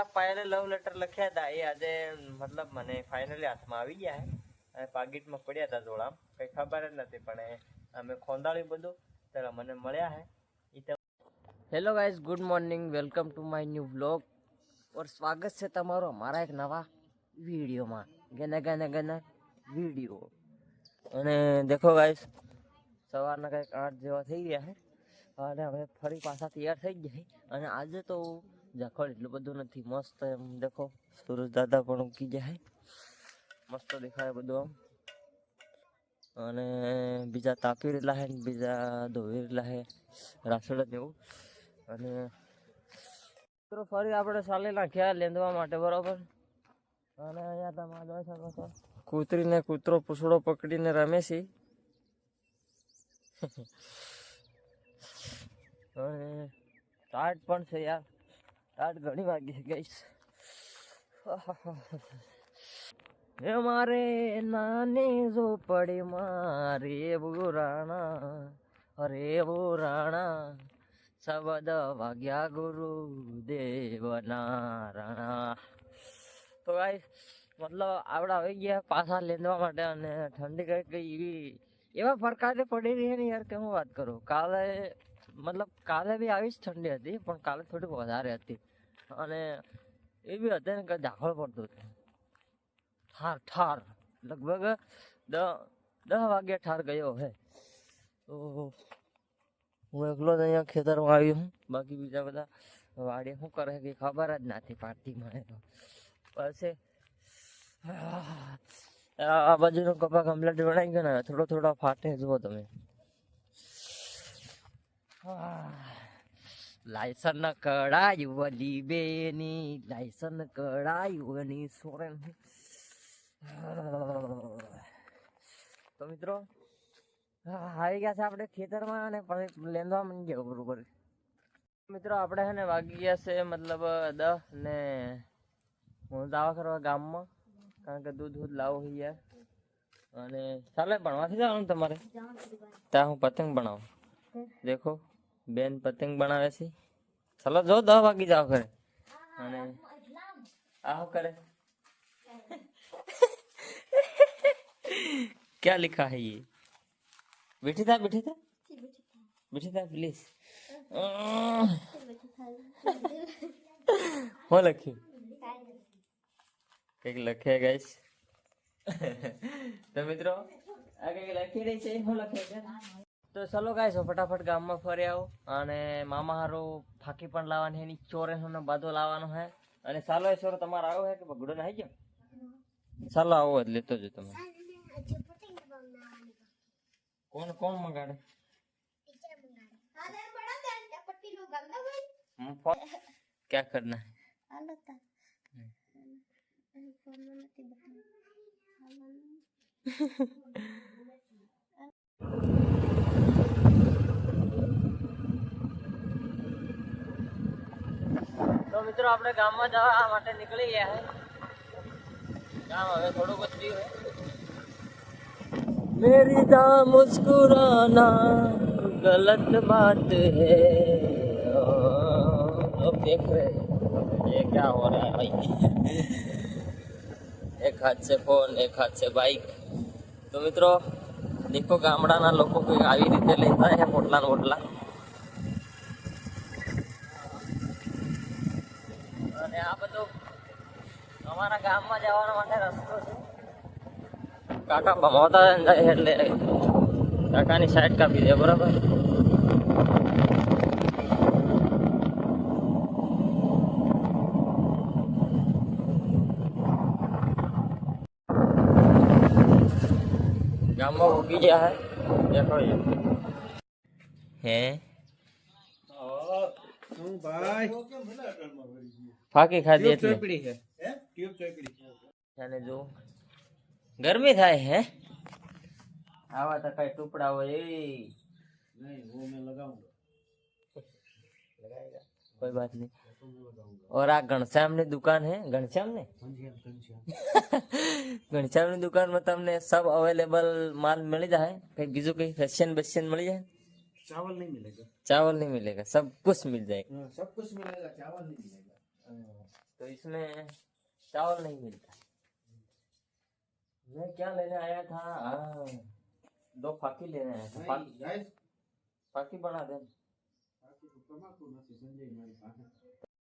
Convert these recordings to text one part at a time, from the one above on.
પેલા પાયલે love letter લખ્યા હતા. એ આજે, મતલબ મને ફાઇનલી હાથમાં આવી ગયા હે અને પાકીટમાં પડ્યા હતા જોડા કઈ ખબર જ નથી, પણ અમે ખોંદાળ્યું બધું. ત્યારે મને મળ્યા તો hello guys good morning welcome to my new vlog or સ્વાગત છે તમારું અમારા એક નવા વિડીયોમાં. ગના ગના ગના વીડિયો. અને દેખો ગાઈઝ સવારના કંઈક આઠ જેવા થઈ ગયા છે. અને હવે ફરી પાછા તૈયાર થઈ ગયા છે. અને આજે તો ઝાખળ એટલું બધું નથી. મસ્ત એમ, દેખો, સુરજ દાદા પણ ઉકી જાય મસ્ત દેખાય બધું આમ. અને બીજા તાપી રહેલા છે ને બીજા ધોવી રહેલા છે રાસડ જેવું અને મિત્રો ફરી આપણે ચાલે નાખ્યા લેંદવા માટે, બરોબર? અને અહીંયા તમે જોઈ શકો છો. કૂતરીને કૂતરો પૂછડો પકડીને રમે છે. અને ટાટ પણ છે યાર. ટાટ ઘણી વાગી ગઈ મારે નાની ઝોપડી મારે બુરાણા અરે બુરાણા શબદ વાગ્યા ગુરુ દેવના રાણા તો ભાઈ, મતલબ આપણે આવી ગયા પાછા લેંદવા માટે અને ઠંડી કઈ એવી. એવા પ્રકારે પડી રહી ને યાર, કે હું વાત કરું? કાલે મતલબ કાલે બી આવી જ ઠંડી હતી, પણ કાલે થોડીક વધારે હતી. અને એ બી હતી ને કે દાખલ પડતું હતું ઠાર ઠાર. લગભગ દસ વાગે ઠાર ગયો હે. તો હું એકલો જ અહીંયા ખેતરમાં આવ્યો હું. બાકી બીજા બધા વાડીએ શું કરે કે ખબર જ નથી પાડતી મને તો પછી આ બાજુનો કપા કમ્પ્લેટ બનાવી ગયો ને, થોડો થોડો ફાટે, જુઓ તમે. લાયસન કડાયું વલી બેની લાયસન કડાયું વની સોરેન તો મિત્રો આવી ગયા છે આપણે ખેતરમાં અને પછી લેંદવા માંડી ગયા બરોબર મિત્રો આપણે છે ને વાગી ગયા છે મતલબ દહ ને હું દાવા કરવા ગામમાં કારણ કે દૂધ દૂધ લાવો યાર. અને ચાલે ભણવાથી જવાનું તમારે? ત્યાં હું પતંગ બનાવું. દેખો. બેન પતંગ બનાવે છે ચાલો જો દસ વાગી જાવ ઘરે અને આ શું કરે क्या लिखा है ये बैठी था बैठी था बैठी था प्लीज હું લખ્યું કંઈક લખે ગાઈસ તો મિત્રો આ કંઈક લખી રહી છે શું લખે છે તો ચલો ગાઈસ ફટાફટ ગામમાં ફરી આવો અને મામા હારો ફાકી પણ લાવવાની એની ચોરે ને બાદો લાવવાનો હે અને ચાલો એ છોરો તમારે આવ્યો હે કે બગડો ના ગયો ચાલો આવો જ લેતો જ તમે કોણ કોણ મંગાડે हम फोन क्या करना है મિત્રો આપણે ગામમાં જવા માટે નીકળી ગયા છે ગામ હવે થોડું બચી है मेरी दा मुस्कुराना गलत बात है अब देख रहे हैं ये क्या हो रहा है भाई એક હાથ છે ફોન એક હાથ છે બાઈક તો મિત્રો દેખો ગામડાના લોકો કોઈ આવી રીતે લેતા છે પોટલા ને પોટલા અને આ બધો અમારા ગામમાં જવાનો માટે રસ્તો છે. કાકા ભમાવતા જાય એટલે કાકાની સાઈડ કાપી દે બરાબર? ગામમાં ઉગી ગયા હે દેખો હે? હું ભાઈ? ફાકી ખાધી એટલે ચોપડી છે હે ટ્યુબ ચોપડી અને જો ગરમી થાય હે આવા તો કઈ ટુકડા હોય એ નહીં वो मैं लगाऊंगा लगाएगा कोई बात नहीं और આ ઘનશ્યામ ની દુકાન હે ઘનશ્યામ ને घनश्याम घनश्याम ઘનશ્યામ ની દુકાન માં તમને સબ અવેલેબલ માલ મળી જાય કઈ બીજું કઈ ફેશન બેશન મળી જાય चावल नहीं मिलेगा चावल नहीं मिलेगा सब कुछ मिल जाएगा हाँ, सब कुछ मिलेगा चावल नहीं मिलेगा तो इसमें चावल नहीं मिलता मैं क्या लेने आया था हाँ, दो फाकी लेने आया था फाकी, ગાઈસ फाकी बना दे બાકી તો તમાકુ નથી સંજય મારી પાસે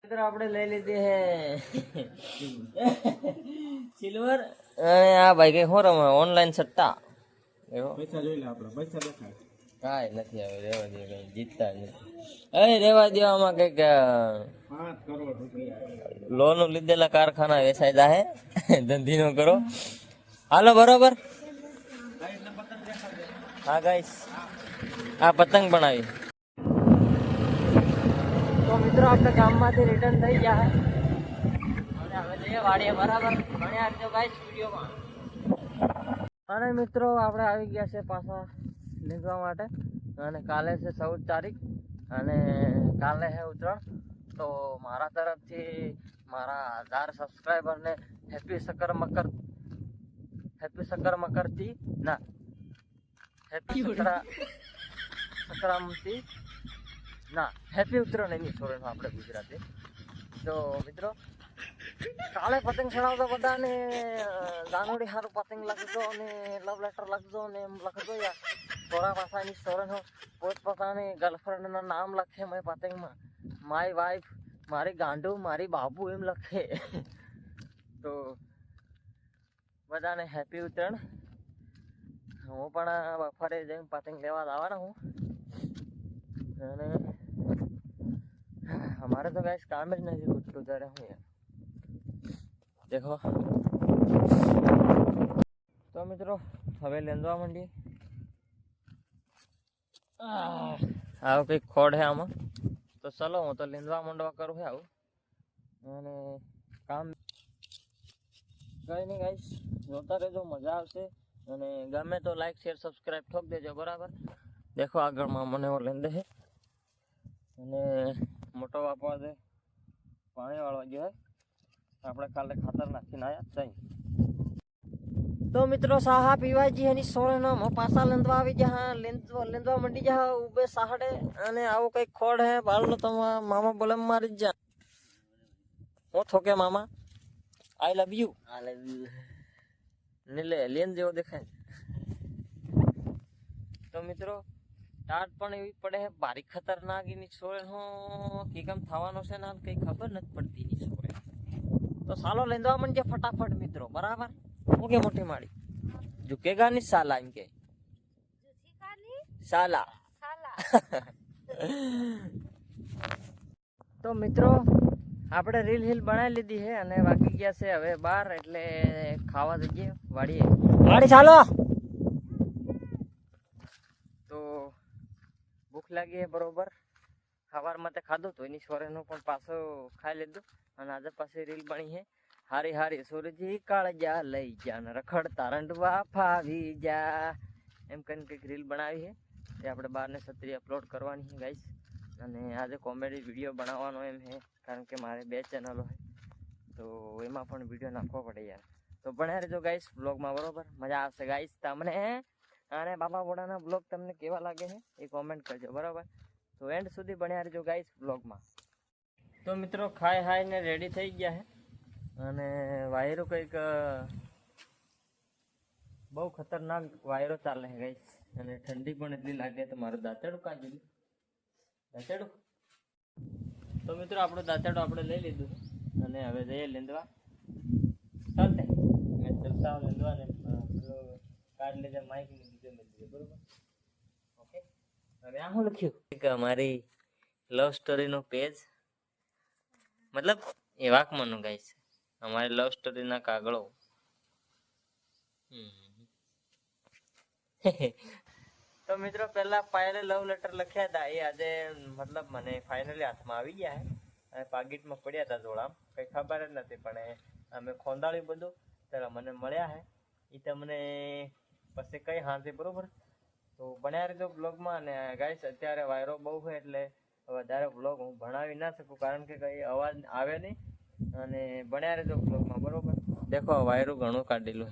મિત્ર આપણે લઈ લીધી હે સિલ્વર અને આ ભાઈ કઈ શું રમે ઓનલાઈન સટ્ટા એવો પૈસા જોઈ લે આપડા પૈસા દેખાય કાંઈ નથી આવે રેવા દે કઈ જીતતા જ નથી એ રેવા દેવામાં કઈક પાંચ કરોડ રૂપિયા લોન લીધેલા કારખાના વેચાઈ જાહે. ધંધી નો કરો. હાલો બરોબર. હા ગાઈસ આ પતંગ બનાવી. તો મિત્રો આપણે ગામમાંથી રિટર્ન થઈ ગયા અને હવે જઈએ વાડીએ. બરાબર? ભણ્યા રહેજો ગાઈસ વિડીયોમાં. અને મિત્રો આપણે આવી ગયા છે પાછા લીધવા માટે. અને કાલે છે ચૌદ તારીખ. અને કાલે છે ઉત્તરાયણ. તો મારા તરફથી મારા હજાર સબસ્ક્રાઈબરને હેપી સકર મકર હેપી સકર મકરથી ના હેપી સકરા સંક્રાંતિ ના હેપી ઉત્તરાયણ એની સોરેનો આપણે ગુજરાતી. તો મિત્રો કાલે પતંગ ચડાવતા બધાને દાનોડી સારું પતંગ લખજો અને લવ લેટર લખજો અને એમ લખજો યાર. સોરા પાસાની સોરેનો પોત પોતાની ગર્લફ્રેન્ડના નામ લખે મેં પતંગમાં. માય વાઈફ મારી ગાંડુ, મારી બાપુ એમ લખે. તો બધાને હેપી ઉત્તરાયણ હું પણ બફારે જઈને પતંગ લેવા લાવાના હું. અને અમારે તો ગાઈસ કામ જ નથી ખૂટતું ત્યારે હું યાર દેખો. તો મિત્રો, હવે લેંદવા માંડીએ. આવું કંઈક ખોડ હે આમાં. તો ચલો, હું તો લીંદવા માંડવા કરું છે આવું. અને કામ કઈ નહીં ગાઈશ જોતા રહેજો, મજા આવશે. અને ગમે તો લાઈક શેર સબસ્ક્રાઈબ ઠોક દેજો, બરાબર? દેખો આગળમાં મને એવો લેંદે છે. અને મોટો બાપો દે પાણી વાળવા ગયો આપણે કાલે ખાતર નાખીને આવ્યા તઈ તો મિત્રો સાહા પીવાજી એની સોળનો પાસા લેંદવા આવી જા લેંદવા લેંદવા મંડી જા ઉભે સાહડે અને આવું કઈ ખોડ હે બાળનો તમા મામા બોલે મારી જ હું થોકે મામા? I love you I love you નીલે alien જેવો દેખાય તો મિત્રો ટાટ પણ એવી પડે છે બારીક ખતરનાક એની સોળે. હું કે કેમ થવાનો છે ને કઈ ખબર નથી પડતી એની સોળે. તો સાલો લેંદવા મંડજે ફટાફટ મિત્રો બરાબર? હું કે મોટી માળી ઝુકેગા ની સાલા એમ કે. સાલા. તો મિત્રો આપણે રીલ હિલ બનાવી લીધી છે અને વાગી ગયા છે હવે બહાર એટલે ખાવા જઈએ વાડીએ વાડી ચાલો. તો ભૂખ લાગી છે બરોબર. સવારમાં તે ખાધું તો એની સોરેનું પણ પાછો ખાઈ લીધું અને આજે પાછી રીલ બની છે. હારી હારી સુરજી કાળજા લઈ જા ને રખડતા રંડવા ફાવી જા એમ કરીને કંઈક રીલ બનાવી છે એ આપણે બારને સત્રી અપલોડ કરવાની છે ગાઈસ અને આજે કોમેડી વીડિયો બનાવવાનો એમ છે કારણ કે મારે બે ચેનલો છે તો એમાં પણ વીડિયો નાખવો પડે યાર. તો ભણ્યા રહેજો ગાઈસ બ્લોગમાં બરોબર? મજા આવશે ગાઈસ તમને અને બાબા બોડાના બ્લોગ તમને કેવા લાગે છે એ કોમેન્ટ કરજો, બરાબર? તો એન્ડ સુધી ભણ્યા રહેજો ગાઈસ બ્લોગમાં તો મિત્રો, ખાઈ હાઈને રેડી થઈ ગયા છે અને વાયરો કંઈક બહુ ખતરનાક વાયરો ચાલે છે ગાઈસ અને ઠંડી પણ એટલી લાગે તો મારું દાંતેડું કાં ગયું દાંતેડું? તો મિત્રો આપણું દાંતેડું આપણે લઈ લીધું. અને હવે જઈએ લીંદવા. ચાલતે. મેં ચલતા લીંદવા ને કાર્ડ લીધે માઇક બીજું મેં દીધું બરોબર? ઓકે. હવે આ હું લખ્યું? કે અમારી લવ સ્ટોરીનો પેજ મતલબ એ વાકમાંનું ગાય છે અમારી લવ સ્ટોરીના કાગળો. તો મિત્રો, પહેલા પાયલે લવ લેટર લખ્યા હતા. એ આજે, મતલબ મને ફાઇનલી હાથમાં આવી ગયા અને પાકીટમાં પડ્યા હતા જોડા કઈ ખબર જ નથી, પણ અમે ખોંદાળ્યું બધું. ત્યારે મને મળ્યા હે. એ તમને પછી કઈ હાંજે બરોબર? તો ભણ્યા રહેજો બ્લોગમાં અને ગાઈસ અત્યારે વાયરો બહુ છે એટલે વધારે બ્લોગ હું ભણાવી ના શકું. કારણ કે કઈ અવાજ આવે નહીં. અને ભણ્યા રહેજો બ્લોગમાં બરોબર? દેખો વાયરું ઘણું કાઢેલું.